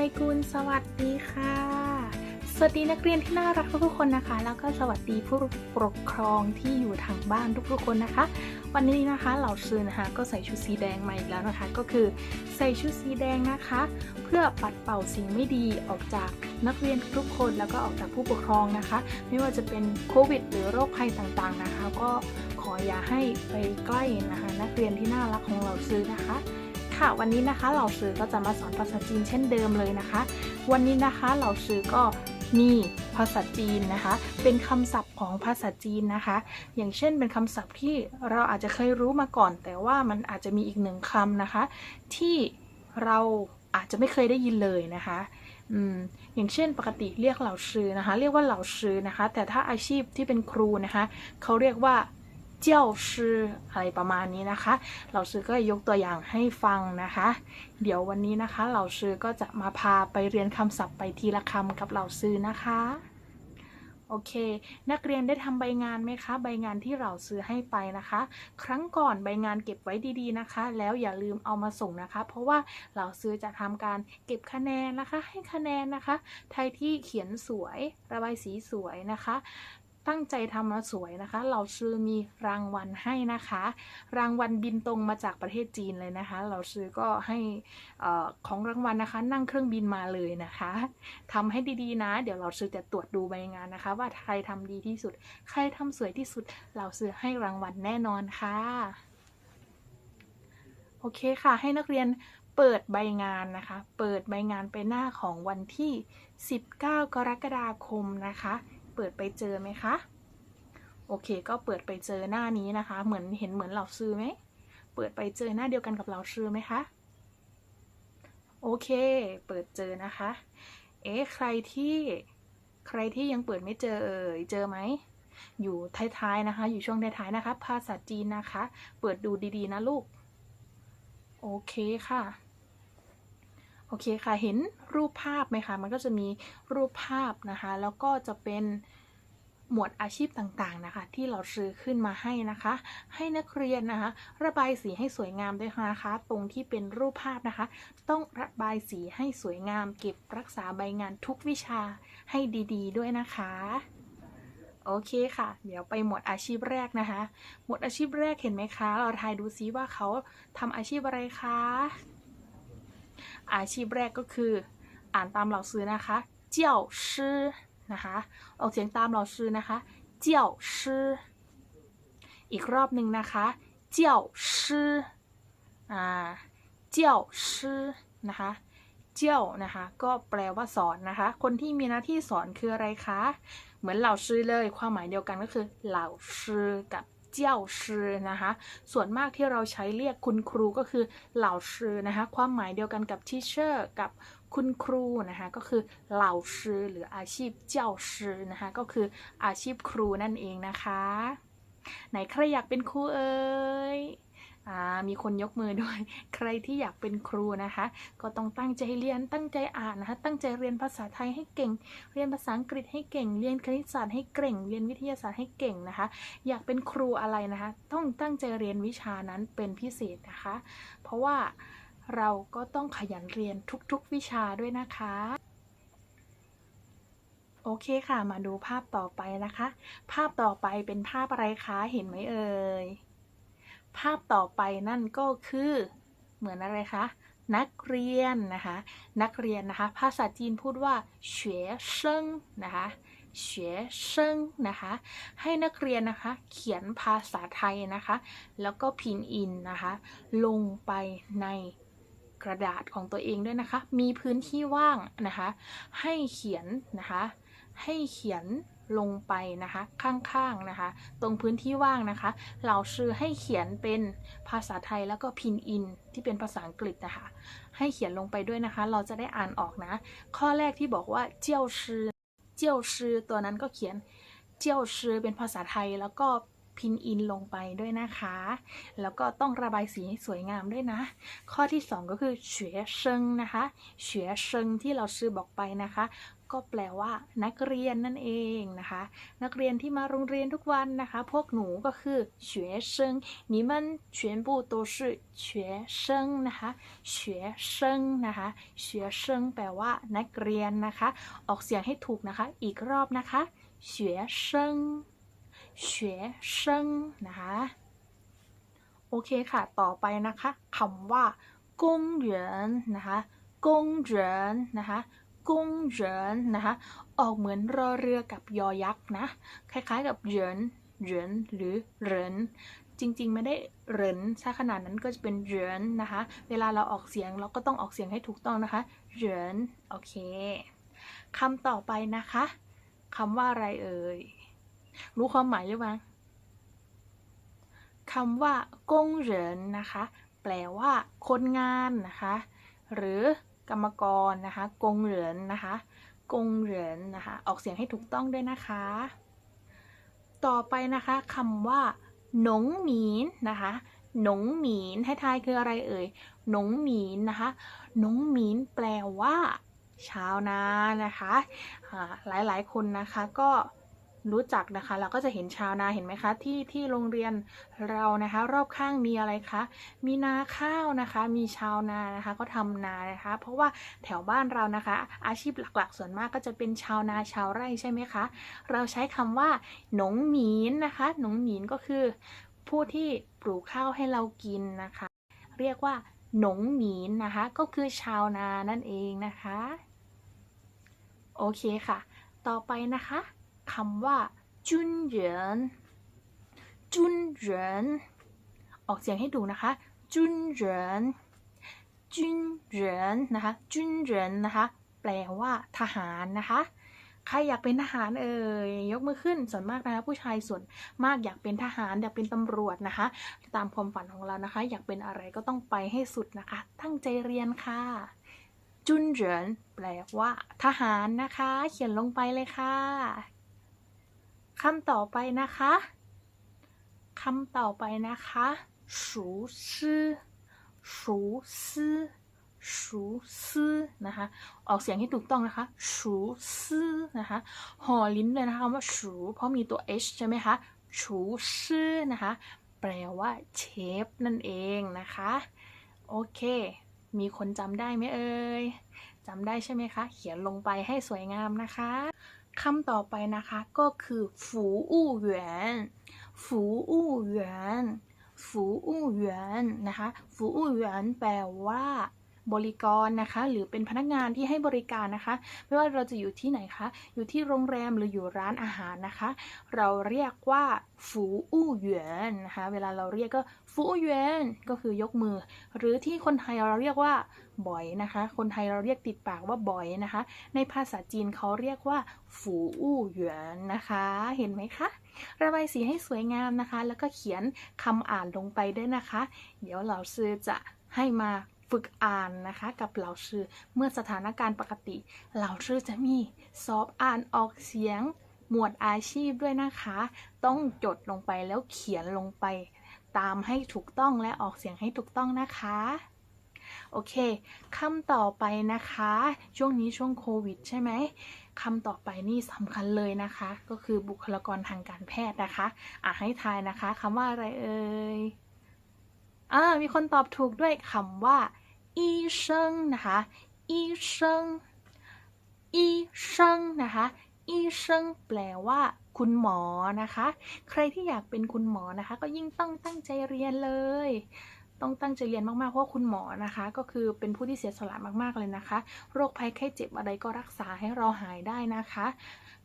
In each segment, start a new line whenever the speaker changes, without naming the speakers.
วันชัยกุลสวัสดีค่ะ สวัสดีนักเรียนที่น่ารักทุกๆคนนะคะ แล้วก็สวัสดีผู้ปกครองที่อยู่ทางบ้านทุกๆคนนะคะ วันนี้นะคะเหล่าซื้อนะคะก็ใส่ชุดสีแดงมาอีกแล้วนะคะ ก็คือใส่ชุดสีแดงนะคะ เพื่อปัดเป่าสิ่งไม่ดีออกจากนักเรียนทุกคนแล้วก็ออกจากผู้ปกครองนะคะ ไม่ว่าจะเป็นโควิด หรือโรคภัยต่างๆนะคะ ก็ขออย่าให้ไปใกล้นะคะ นักเรียนที่น่ารักของเราซื้อนะคะ ค่ะ วันนี้นะคะเหล่าซื้อก็จะมาสอนภาษาจีนเช่นเดิมเลยนะคะ วันนี้นะคะเหล่าซื้อก็มีภาษาจีนนะคะ เป็นคำศัพท์ของภาษาจีนนะคะ อย่างเช่นเป็นคำศัพท์ที่เราอาจจะเคยรู้มาก่อน แต่ว่ามันอาจจะมีอีกหนึ่งคำนะคะ ที่เราอาจจะไม่เคยได้ยินเลยนะคะออย่างเช่นปกติเรียกเหล่าซื้อนะคะ เรียกว่าเหล่าซื้อนะคะ แต่ถ้าอาชีพที่เป็นครูนะคะ เขาเรียกว่า เจ้าชื่ออะไรประมาณนี้นะคะเหล่าซื้อก็ยกตัวอย่างให้ฟังนะคะ เดี๋ยววันนี้นะคะเหล่าซื้อก็จะมาพาไปเรียนคำศัพท์ไปทีละคำกับเหล่าซื้อนะคะโอเค นักเรียนได้ทำใบงานไหมคะ ใบงานที่เราซื้อให้ไปนะคะ ครั้งก่อนใบงานเก็บไว้ดีๆนะคะ แล้วอย่าลืมเอามาส่งนะคะ เพราะว่าเราซื้อจะทำการเก็บคะแนนนะคะ ให้คะแนนนะคะใครที่เขียนสวย ระบายสีสวยนะคะ ตั้งใจทำมาสวยนะคะ เราซื้อมีรางวัลให้นะคะ รางวัลบินตรงมาจากประเทศจีนเลยนะคะ เราซื้อก็ให้อของรางวัลนะคะ นั่งเครื่องบินมาเลยนะคะทำให้ดีๆนะ เดี๋ยวเราซื้อจะตรวจดูใบงานนะคะ ว่าใครทำดีที่สุด ใครทำสวยที่สุด เราซื้อให้รางวัลแน่นอนค่ะ โอเคค่ะ ให้นักเรียนเปิดใบงานนะคะ เปิดใบงานไปหน้าของวันที่ 19 กรกฎาคมนะคะ เปิดไปเจอไหมคะ โอเค ก็เปิดไปเจอหน้านี้นะคะ เหมือนเห็นเหมือนเหล่าซื้อไหม เปิดไปเจอหน้าเดียวกันกับเหล่าซื้อไหมคะ โอเค เปิดเจอนะคะ เอ๊ะ ใครที่ ใครที่ยังเปิดไม่เจอเอ่ย เจอไหม อยู่ท้ายๆนะคะ อยู่ช่วงท้ายๆนะคะ ภาษาจีนนะคะ เปิดดูดีๆนะลูก โอเคค่ะ โอเคค่ะ เห็นรูปภาพไหมคะ มันก็จะมีรูปภาพนะคะ แล้วก็จะเป็นหมวดอาชีพต่างๆนะคะ ที่เราซื้อขึ้นมาให้นะคะ ให้นักเรียนนะคะ ระบายสีให้สวยงามด้วยนะคะ ตรงที่เป็นรูปภาพนะคะ ต้องระบายสีให้สวยงาม เก็บรักษาใบงานทุกวิชาให้ดี ๆ ด้วยนะคะโอเคค่ะ เดี๋ยวไปหมวดอาชีพแรกนะคะ หมวดอาชีพแรกเห็นไหมคะ เราทายดูซิว่าเขาทำอาชีพอะไรคะ อาชีพแรกก็คือ อ่านตามเหล่าซื้อนะคะเจ้าชื่อนะคะออกเสียงตามเหล่าซื้อนะคะเจ้าชื่ออีกรอบหนึ่งนะคะเจ้าชื่ออ่าเจ้าชื่อนะคะเจ้านะคะก็แปลว่าสอนนะคะ คนที่มีหน้าที่สอนคืออะไรคะ เหมือนเหล่าชื่อเลย ความหมายเดียวกันก็คือเหล่าชื่อกับ เจ้าชื่อนะคะ ส่วนมากที่เราใช้เรียกคุณครูก็คือเหล่าชื่อนะคะ ความหมายเดียวกันกับ teacher กับคุณครูนะคะก็คือเหล่าชื่อหรืออาชีพเจ้าชื่อนะคะก็คืออาชีพครูนั่นเองนะคะ ไหนใครอยากเป็นครูเอ่ย มีคนยกมือด้วย ใครที่อยากเป็นครูนะคะ ก็ต้องตั้งใจเรียนตั้งใจอ่านนะคะ ตั้งใจเรียนภาษาไทยให้เก่ง เรียนภาษาอังกฤษให้เก่ง เรียนคณิตศาสตร์ให้เก่ง เรียนวิทยาศาสตร์ให้เก่งนะคะ อยากเป็นครูอะไรนะคะ ต้องตั้งใจเรียนวิชานั้นเป็นพิเศษนะคะ เพราะว่าเราก็ต้องขยันเรียนทุกๆวิชาด้วยนะคะโอเคค่ะ มาดูภาพต่อไปนะคะ ภาพต่อไปเป็นภาพอะไรคะ เห็นไหมเอ่ย ภาพต่อไปนั่นก็คือเหมือนอะไรคะ นักเรียนนะคะ นักเรียนนะคะ ภาษาจีนพูดว่าเฉวเซิงนะคะเฉวเซิงนะคะ ให้นักเรียนนะคะ เขียนภาษาไทยนะคะ แล้วก็พิมพ์อินนะคะ ลงไปในกระดาษของตัวเองด้วยนะคะ มีพื้นที่ว่างนะคะ ให้เขียนนะคะ ให้เขียน ลงไปนะคะข้างๆนะคะ ตรงพื้นที่ว่างนะคะเราชื่อให้เขียนเป็นภาษาไทยแล้วก็พินอินที่เป็นภาษาอังกฤษนะคะ ให้เขียนลงไปด้วยนะคะ เราจะได้อ่านออกนะ ข้อแรกที่บอกว่าเจียวชื่อเจียวชื่อตัวนั้นก็เขียนเจียวชื่อเป็นภาษาไทยแล้วก็พินอินลงไปด้วยนะคะ แล้วก็ต้องระบายสีให้สวยงามด้วยนะ ข้อที่ 2 ก็คือเฉวเซิงนะคะเฉวเซิงที่เราซื้อบอกไปนะคะ ก็แปลว่านักเรียนนั่นเองนะคะ นักเรียนที่มาโรงเรียนทุกวันนะคะ พวกหนูก็คือ学生你们全部都是学生นะคะ学生นะคะ学生แปลว่านักเรียนนะคะ ออกเสียงให้ถูกนะคะ อีกรอบนะคะ学生学生นะคะ โอเคค่ะ ต่อไปนะคะคำว่า公园นะคะ公园นะคะ กงเหรินนะคะ ออกเหมือนรอเรือกับยอยักษ์นะ คล้ายๆกับเหรินเหรินหรือเหรินจริงๆ ไม่ได้เหรินถ้าขนาดนั้นก็จะเป็นเหรินนะคะ เวลาเราออกเสียงเราก็ต้องออกเสียงให้ถูกต้องนะคะเหรินโอเคคำต่อไปนะคะคำว่าอะไรเอ่ย รู้ความหมายหรือยังคำว่ากงเหรินนะคะ แปลว่าคนงานนะคะ หรือ กรรมกรนะคะกงเหรินนะคะกงเหรินนะคะออกเสียงให้ถูกต้องด้วยนะคะ ต่อไปนะคะคำว่าหนงหมีนนะคะหนงหมีนให้ทายคืออะไรเอ่ยหนงหมีนนะคะหนงหมีนแปลว่า ชาวนานะคะหลายๆคนนะคะก็ รู้จักนะคะ เราก็จะเห็นชาวนาเห็นไหมคะที่ที่โรงเรียนเรานะคะ รอบข้างมีอะไรคะมีนาข้าวนะคะ มีชาวนานะคะ ก็ทำนานะคะ เพราะว่าแถวบ้านเรานะคะ อาชีพหลักๆ ส่วนมากก็จะเป็นชาวนาชาวไร่ใช่ไหมคะ เราใช้คำว่าหนงหมีนนะคะ หนงหมีนก็คือ ผู้ที่ปลูกข้าวให้เรากินนะคะ เรียกว่าหนงหมีนนะคะ ก็คือชาวนานั่นเองนะคะ โอเคค่ะ ต่อไปนะคะ คำว่าจุนเหรินจุนเหรินออกเสียงให้ดูนะคะ จุนเหรินจุนเหรินนะคะ จุนเหรินนะคะ แปลว่าทหารนะคะ ใครอยากเป็นทหารเอ่ย ยกมือขึ้น ส่วนมากนะคะ ผู้ชายส่วนมากอยากเป็นทหาร อยากเป็นตำรวจนะคะ ตามความฝันของเรานะคะ อยากเป็นอะไรก็ต้องไปให้สุดนะคะ ตั้งใจเรียนค่ะ จุนเหรินแปลว่า ทหารนะคะ เขียนลงไปเลยค่ะ คำต่อไปนะคะคำต่อไปนะคะสูซื่อสูซื่อสูซื่อนะคะ ออกเสียงให้ถูกต้องนะคะสูซื่อนะคะ ห่อลิ้นเลยนะคะว่าสูเพราะมีตัว h ใช่ไหมคะสูซื่อนะคะ แปลว่าเชฟนั่นเองนะคะ โอเค มีคนจำได้ไหมเอ่ยจำได้ใช่ไหมคะ เขียนลงไปให้สวยงามนะคะ คำต่อไปนะคะ ก็คือฟูอู่เหวียนฟูอู่เหวียนฟูอู่เหวียนนะคะฟูอู่เหวียนแปลว่า บริกรนะคะ หรือเป็นพนักงานที่ให้บริการนะคะ ไม่ว่าเราจะอยู่ที่ไหนคะอยู่ที่โรงแรมหรืออยู่ร้านอาหารนะคะ เราเรียกว่าฝูอู้เหวียนนะคะเวลาเราเรียกก็ฝูอู้เหวียนก็คือยกมือ หรือที่คนไทยเราเรียกว่าบ่อยนะคะ คนไทยเราเรียกติดปากว่าบ่อยนะคะ ในภาษาจีนเขาเรียกว่าฝูอู้เหวียนนะคะ เห็นไหมคะระบายสีให้สวยงามนะคะ แล้วก็เขียนคำอ่านลงไปด้วยนะคะ เดี๋ยวเราซื้อจะให้มา ฝึกอ่านนะคะ กับเหล่าชื่อเมื่อสถานการณ์ปกติ เหล่าชื่อจะมีสอบอ่านออกเสียง หมวดอาชีพด้วยนะคะ ต้องจดลงไปแล้วเขียนลงไป ตามให้ถูกต้องและออกเสียงให้ถูกต้องนะคะโอเคคำต่อไปนะคะ ช่วงนี้ช่วงโควิด ใช่ไหมคำต่อไปนี่สำคัญเลยนะคะ ก็คือบุคลากรทางการแพทย์นะคะอะให้ทายนะคะคำว่าอะไรเอ่ยอ่ามีคนตอบถูกด้วยคำว่า อีเซิงนะคะอีเซิงอีเซิงนะคะอีเซิงแปลว่าคุณหมอนะคะ ใครที่อยากเป็นคุณหมอนะคะ ก็ยิ่งต้องตั้งใจเรียนเลย ต้องตั้งใจเรียนมากๆ เพราะคุณหมอนะคะ ก็คือเป็นผู้ที่เสียสละมากๆเลยนะคะ โรคภัยไข้เจ็บอะไรก็รักษาให้เราหายได้นะคะ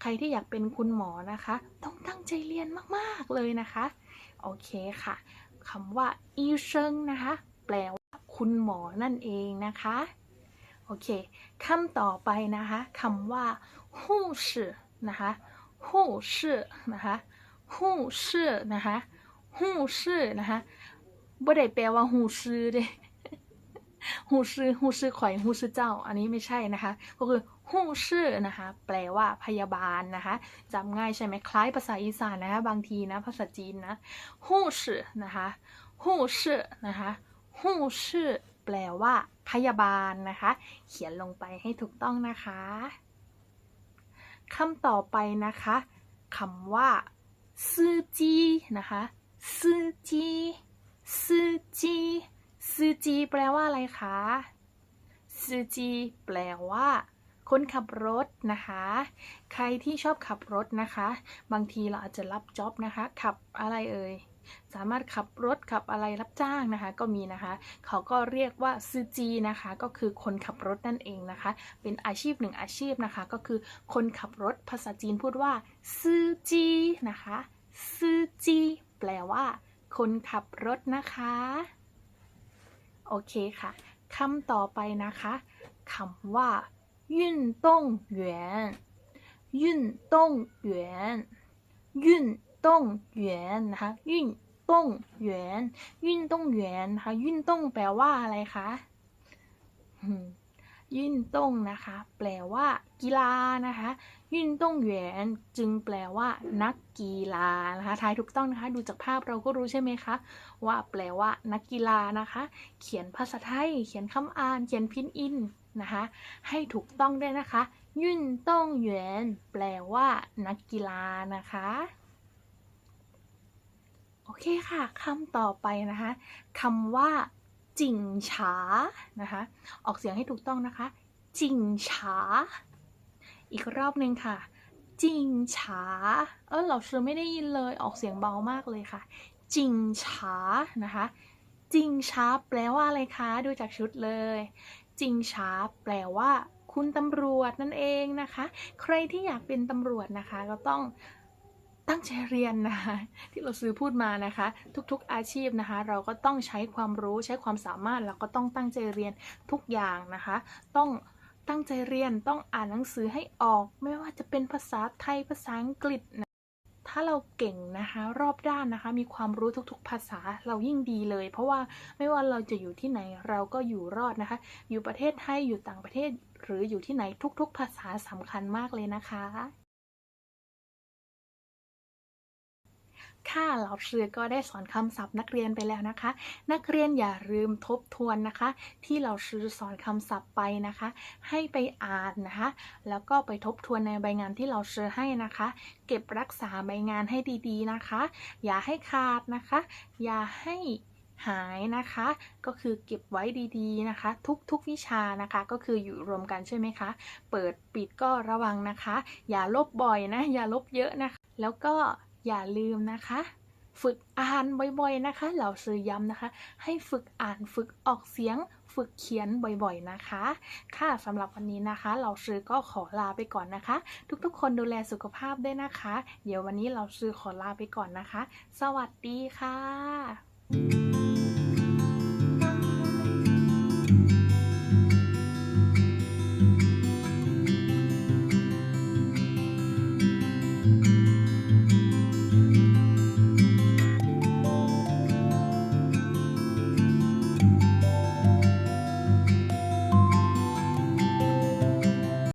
ใครที่อยากเป็นคุณหมอนะคะ ต้องตั้งใจเรียนมากๆเลยนะคะ โอเคค่ะคำว่าอีเซิงนะคะ แปลว่า คุณหมอนั่นเองนะคะโอเคคำต่อไปนะคะคำว่าหูชื่อนะคะหูชื่อนะคะหูชื่อนะคะหูชื่อนะคะไม่ได้แปลว่าหูชื่อเด้หูชื่อหูชื่อข่อยหูชื่อเจ้า อันนี้ไม่ใช่นะคะ ก็คือหูชื่อนะคะ แปลว่าพยาบาลนะคะจำง่ายใช่ไหมคล้ายภาษาอีสานนะคะ บางทีนะ ภาษาจีนนะหูชื่อนะคะหูชื่อนะคะ ฮูชื่อ แปลว่า พยาบาลนะคะ เขียนลงไปให้ถูกต้องนะคะคำต่อไปนะคะคำว่าซื้อจีนะคะซื้อจีซื้อจีซื้อจีแปลว่าอะไรคะซื้อจีแปลว่าคนขับรถนะคะ ใครที่ชอบขับรถนะคะ บางทีเราอาจจะรับจ็อบนะคะ ขับอะไรเอ่ย สามารถขับรถขับอะไรรับจ้างนะคะ ก็มีนะคะ เขาก็เรียกว่าซูจีนะคะ ก็คือคนขับรถนั่นเองนะคะ เป็นอาชีพหนึ่งอาชีพนะคะ ก็คือคนขับรถภาษาจีนพูดว่าซูจีนะคะซูจีแปลว่า คนขับรถนะคะ โอเคค่ะคำต่อไปนะคะคำว่ายุ่นต้งเหวียนยุ่นต้งเหวียนยุ่น ต้งเยนนะคะยุ่นต้งเยนยุ่นต้งเยนนะคะยุ่นต้งแปลว่าอะไรคะยุ่นต้งนะคะ แปลว่ากีฬานะคะยุ่นต้งเยนจึงแปลว่า นักกีฬานะคะทายถูกต้องนะคะดูจากภาพเราก็รู้ใช่ไหมคะว่าแปลว่า นักกีฬานะคะ เขียนภาษาไทย เขียนคำอ่าน เขียนพินอินนะคะ ให้ถูกต้องด้วยนะคะยุ่นต้องเหวยนแปลว่า นักกีฬานะคะ โอเคค่ะคำต่อไปนะคะคำว่าจิงฉานะคะ ออกเสียงให้ถูกต้องนะคะ จิงฉา อีกรอบหนึ่งค่ะ จิงฉา เออเราเชื่อไม่ได้ยินเลย ออกเสียงเบามากเลยค่ะ จิงฉา นะคะ จิงช้าแปลว่าอะไรคะ ดูจากชุดเลย จิงช้าแปลว่า คุณตำรวจนั่นเองนะคะ ใครที่อยากเป็นตำรวจนะคะ ก็ต้อง ตั้งใจเรียนนะคะที่เราซื้อพูดมานะคะ ทุกๆอาชีพนะคะ เราก็ต้องใช้ความรู้ใช้ความสามารถแล้วก็ต้องตั้งใจเรียนทุกอย่างนะคะ ต้องตั้งใจเรียนต้องอ่านหนังสือให้ออก ไม่ว่าจะเป็นภาษาไทยภาษาอังกฤษนะถ้าเราเก่งนะคะรอบด้านนะคะ มีความรู้ทุกๆภาษาเรายิ่งดีเลย เพราะว่าไม่ว่าเราจะอยู่ที่ไหนเราก็อยู่รอดนะคะ อยู่ประเทศไทยอยู่ต่างประเทศ หรืออยู่ที่ไหนทุกๆ ภาษาสำคัญมากเลยนะคะ ค่ะเราเชือก็ได้สอนคำศัพท์นักเรียนไปแล้วนะคะ นักเรียนอย่าลืมทบทวนนะคะ ที่เราชื่อสอนคำศัพท์ไปนะคะ ให้ไปอ่านนะคะ แล้วก็ไปทบทวนในใบงานที่เราเชื่อให้นะคะ เก็บรักษาใบงานให้ดีๆนะคะ อย่าให้ขาดนะคะ อย่าให้หายนะคะ ก็คือเก็บไว้ดีๆนะคะ ทุกๆวิชานะคะ ก็คืออยู่รวมกันใช่ไหมคะ เปิดปิดก็ระวังนะคะ อย่าลบบ่อยนะ อย่าลบเยอะนะคะ แล้วก็ อย่าลืมนะคะ ฝึกอ่านบ่อยๆนะคะ เหล่าซื้อย้ำนะคะ ให้ฝึกอ่านฝึกออกเสียง ฝึกเขียนบ่อยๆนะคะ ค่ะสำหรับวันนี้นะคะ เราซื้อก็ขอลาไปก่อนนะคะ ทุกๆ คนดูแลสุขภาพด้วยนะคะ เดี๋ยววันนี้เราซื้อขอลาไปก่อนนะคะ สวัสดีค่ะ